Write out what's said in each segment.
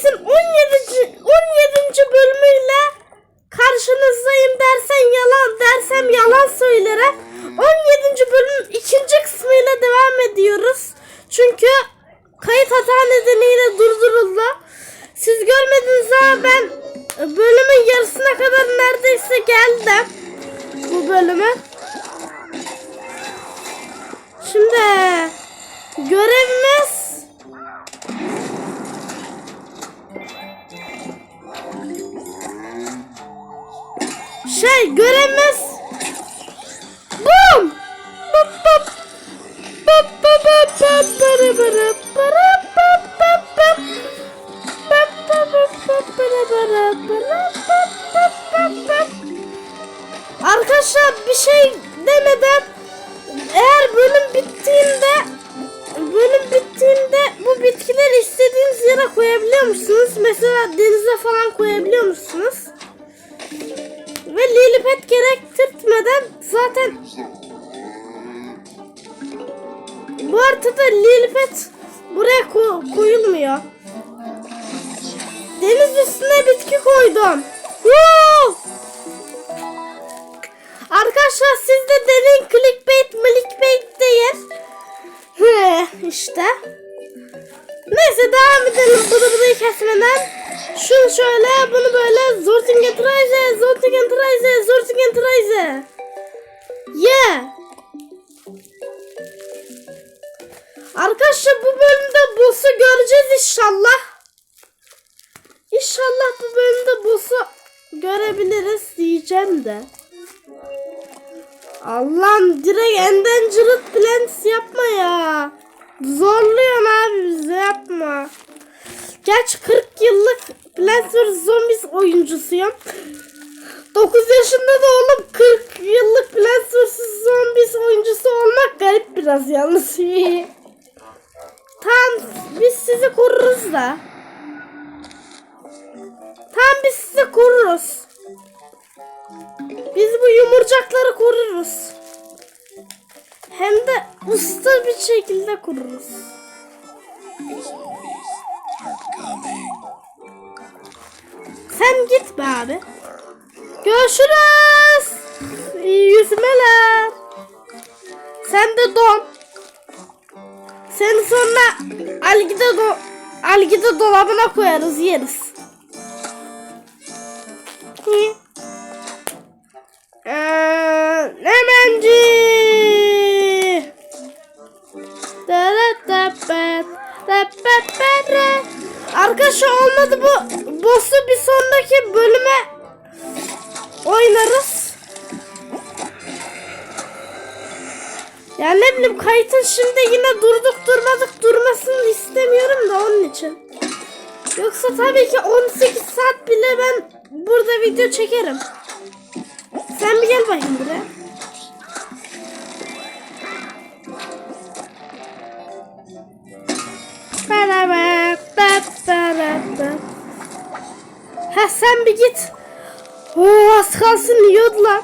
Misin 17. 17. bölümüyle karşınızdayım dersen yalan dersem yalan söylerim. 17. bölümün ikinci kısmıyla devam ediyoruz. Çünkü kayıt hata nedeniyle durduruldu. Siz görmediniz ama ben bölümün yarısına kadar neredeyse geldim. Bu bölümü. Şimdi bara, bup, bup, bup. Bup, bup, bup, bup, bara, bara, bara, bup, bup, bup, bup. Arkadaşlar bir şey demeden eğer bölüm bittiğinde bölüm bittiğinde bu bitkileri istediğiniz yere koyabiliyor musunuz? Mesela denize falan koyabiliyor musunuz? Ve lilipet gerektirtmeden zaten bu haritada lilipet buraya ko- koyulmuyor. Deniz üstüne bitki koydum. Woo! Arkadaşlar siz de deneyin clickbait clickbait değil. He, işte. Neyse devam edelim bunu burayı kesmeden. Şunu şöyle bunu böyle Zortingen Treise Zortingen Treise Zortingen Treise. Yeah. Arkadaşlar bu bölümde boss'u göreceğiz inşallah. İnşallah bu bölümde boss'u görebiliriz diyeceğim de. Allah'ım direkt Endangered Plants yapma ya. Zorluyorsun abi bizi yapma. Geç 40 yıllık Plants vs Zombies oyuncusuyum. 9 yaşında da olup 40 yıllık Plants vs Zombies oyuncusu olmak garip biraz yalnız. tamam biz sizi koruruz da. Tamam biz sizi koruruz. Biz bu yumurcakları koruruz. Hem de usta bir şekilde koruruz. Sen git be abi. Görüşürüz. İyi yüzmeler. Sen de don. Seni sonra algide do algide dolabına koyarız yeriz. Hı. Ee, Nemenci. Arkadaşlar olmadı bu boss'u bir sonraki bölüme oynarız. Ya ne bileyim kayıtın şimdi yine durduk durmadık durmasını istemiyorum da onun için. Yoksa tabii ki 18 saat bile ben burada video çekerim. Sen bir gel bakayım buraya. Ha sen bir git. Oo az kalsın yiyordu lan.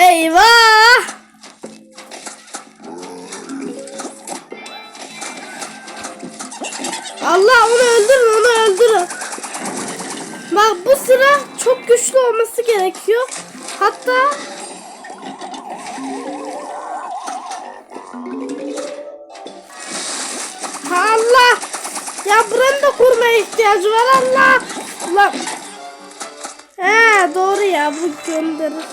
Eyvah! Allah onu öldürün onu öldürün. Bak bu sıra çok güçlü olması gerekiyor. Hatta Allah! Ya buranın da kurmaya ihtiyacı var Allah! Allah! He doğru ya bu gönderir.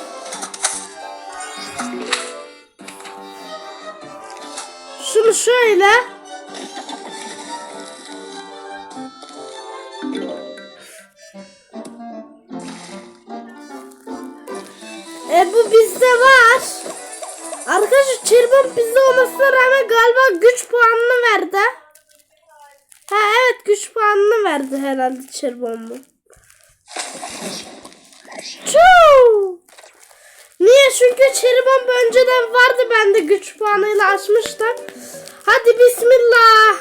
şöyle. E bu bizde var. Arkadaşlar Çirban bizde olmasına rağmen galiba güç puanını verdi. Ha evet güç puanını verdi herhalde Çirban bu. Çuuu. Niye? Çünkü Çeri Bomba önceden vardı bende güç puanıyla açmıştım. Hadi bismillah.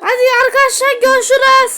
Hadi arkadaşlar görüşürüz.